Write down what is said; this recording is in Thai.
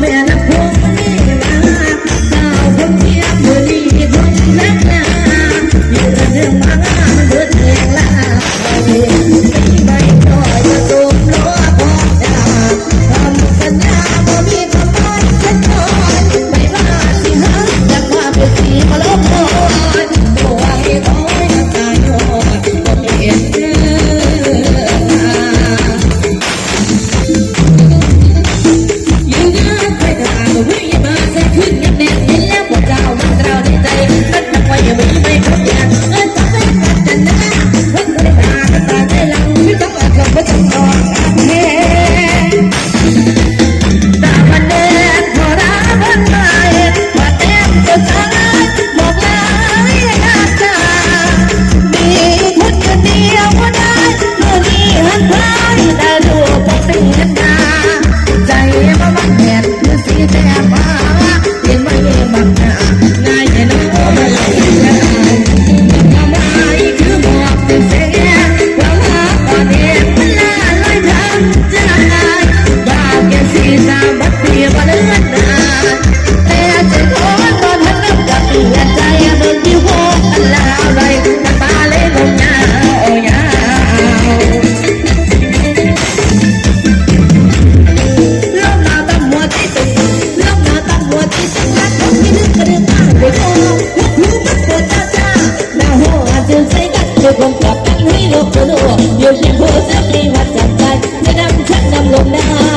Yeah. Thank you. อยู่ที่ผู้สักทีวัดสักใจจะนำชักนำลงได้